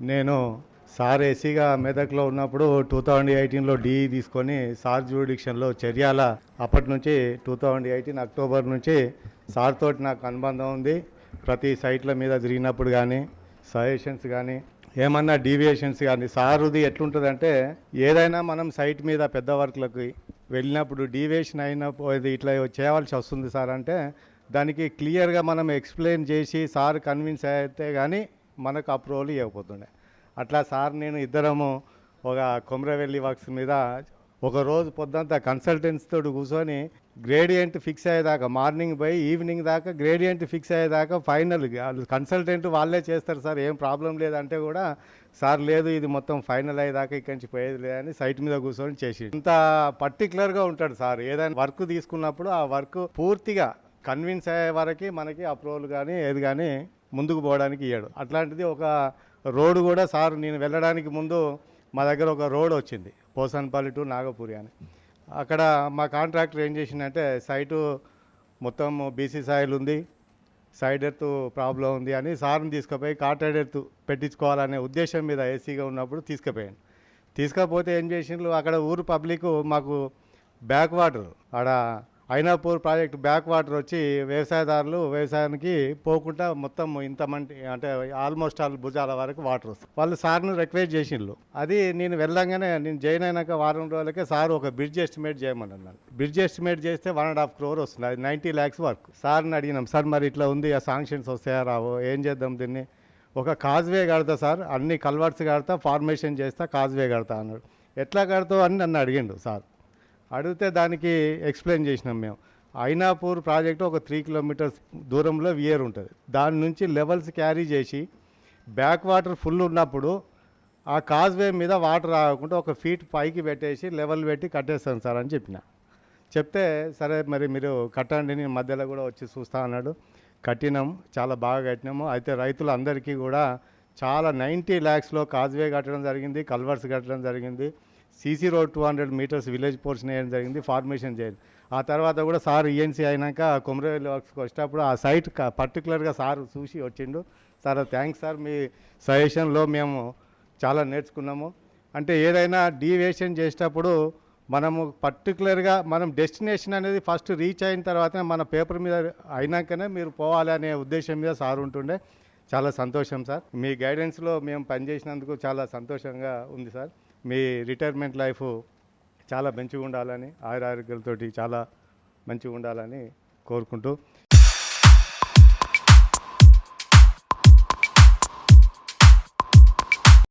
నేను సార్ ఏసీగా మెదక్లో ఉన్నప్పుడు టూ థౌజండ్ ఎయిటీన్లో డిఈ తీసుకొని సార్ జ్యూడిక్షన్లో చర్యాల అప్పటి నుంచి టూ థౌజండ్ ఎయిటీన్ అక్టోబర్ నుంచి సార్ తోటి నాకు అనుబంధం ఉంది. ప్రతి సైట్ల మీద తిరిగినప్పుడు కానీ సజెషన్స్ కానీ ఏమన్నా డీవియేషన్స్ కానీ సారుది ఎట్లుంటుందంటే ఏదైనా మనం సైట్ మీద పెద్ద వర్క్లకి వెళ్ళినప్పుడు డీవియేషన్ అయినప్పుడు ఇట్లా చేయవలసి వస్తుంది సార్ అంటే దానికి క్లియర్గా మనం ఎక్స్ప్లెయిన్ చేసి సార్ కన్విన్స్ అయితే కానీ మనకు అప్రూవల్ ఇవ్వకపోతుండే. అట్లా సార్ నేను ఇద్దరము ఒక కొమరవెల్లి వర్క్స్ మీద ఒక రోజు పొద్దంతా కన్సల్టెంట్స్ తోటి కూర్చొని గ్రేడియంట్ ఫిక్స్ అయ్యేదాకా మార్నింగ్ పోయి ఈవినింగ్ దాకా గ్రేడియంట్ ఫిక్స్ అయ్యేదాకా ఫైనల్ కన్సల్టెంట్ వాళ్ళే చేస్తారు సార్ ఏం ప్రాబ్లం లేదంటే కూడా సార్ లేదు ఇది మొత్తం ఫైనల్ అయ్యేదాకా ఇక్కడి నుంచి పోయేది లేదని సైట్ మీద కూర్చొని చేసి. ఇంత పర్టికులర్గా ఉంటాడు సార్. ఏదైనా వర్క్ తీసుకున్నప్పుడు ఆ వర్క్ పూర్తిగా కన్విన్స్ అయ్యే వరకు మనకి అప్రూవల్ కానీ ఏది కానీ ముందుకు పోవడానికి ఇయ్యాడు. అట్లాంటిది ఒక రోడ్డు కూడా సార్ నేను వెళ్ళడానికి ముందు మా దగ్గర ఒక రోడ్ వచ్చింది పోసన్పల్లి టు నాగపురి అని. అక్కడ మా కాంట్రాక్టర్ ఏం చేసిందంటే సైటు మొత్తం బీసీ సాయిల్ ఉంది సైడ్ ఎర్త్ ప్రాబ్లం ఉంది అని సార్ని తీసుకుపోయి కాంట్రాక్ట్ ఎర్త్ పెట్టించుకోవాలనే ఉద్దేశం మీద ఏసీగా ఉన్నప్పుడు తీసుకుపోయాను. తీసుకపోతే ఏం చేసిండ్రు అక్కడ ఊరు పబ్లిక్ మాకు బ్యాక్ వాటర్ ఆడ ఐనాపూర్ ప్రాజెక్ట్ బ్యాక్ వాటర్ వచ్చి వ్యవసాయదారులు వ్యవసాయానికి పోకుండా మొత్తం ఇంతమంది అంటే ఆల్మోస్ట్ ఆల్ భుజాల వరకు వాటర్ వస్తుంది వాళ్ళు సార్ను రిక్వెస్ట్ చేసిండ్రు. అది నేను వెళ్ళంగానే నేను జాయిన్ అయినాక వారం రోజులకే సార్ ఒక బ్రిడ్జ్ ఎస్టిమేట్ చేయమని అన్నాను బ్రిడ్జ్ ఎస్టిమేట్ చేస్తే వన్ అండ్ హాఫ్ క్రోర్ వస్తుంది. అది నైంటీ ల్యాక్స్ వర్క్. సార్ని అడిగినాం సార్ మరి ఇట్లా ఉంది ఆ శాంక్షన్స్ వస్తాయా రావో ఏం చేద్దాం దీన్ని? ఒక కాజ్వే కడతా సార్ అన్ని కల్వర్ట్స్ కడతా ఫార్మేషన్ చేస్తా కాజ్వే కడతా అన్నాడు. ఎట్లా కడతావు? అని నన్ను అడిగిండు సార్. అడిగితే దానికి ఎక్స్ప్లెయిన్ చేసినాం మేము. ఐనాపూర్ ప్రాజెక్టు ఒక త్రీ కిలోమీటర్స్ దూరంలో వియర్ ఉంటుంది. దాని నుంచి లెవెల్స్ క్యారీ చేసి బ్యాక్ వాటర్ ఫుల్ ఉన్నప్పుడు ఆ కాజ్వే మీద వాటర్ రాకుండా ఒక ఫీట్ పైకి పెట్టేసి లెవెల్ పెట్టి కట్టేస్తాను సార్ అని చెప్పిన. చెప్తే సరే మరి మీరు కట్టండి నేను మధ్యలో కూడా వచ్చి చూస్తా అన్నాడు. కట్టినాం చాలా బాగా కట్టినాము. అయితే రైతులందరికీ కూడా చాలా నైంటీ ల్యాక్స్లో కాజ్వే కట్టడం జరిగింది కల్వర్స్ కట్టడం జరిగింది. CC road two hundred metres village portion వేయడం జరిగింది ఫార్మేషన్ చేయాలి. ఆ తర్వాత కూడా సార్ ఈఎన్సీ అయినాక కొమరవెల్లి వర్క్స్కి వచ్చేటప్పుడు ఆ సైట్ పర్టికులర్గా సార్ చూసి వచ్చిండు. సార్ థ్యాంక్స్ సార్ మీ సజెషన్లో మేము చాలా నేర్చుకున్నాము. అంటే ఏదైనా డీవియేషన్ చేసేటప్పుడు మనము పర్టికులర్గా మనం డెస్టినేషన్ అనేది ఫస్ట్ రీచ్ అయిన తర్వాతనే మన పేపర్ మీద అయినాకనే మీరు పోవాలి అనే ఉద్దేశం మీద సార్ ఉంటుండే. చాలా సంతోషం సార్. మీ గైడెన్స్లో మేము పనిచేసినందుకు చాలా సంతోషంగా ఉంది సార్. మీ రిటైర్మెంట్ లైఫ్ చాలా మంచిగా ఉండాలని ఆయురారోగ్యాలతోటి చాలా మంచిగా ఉండాలని కోరుకుంటూ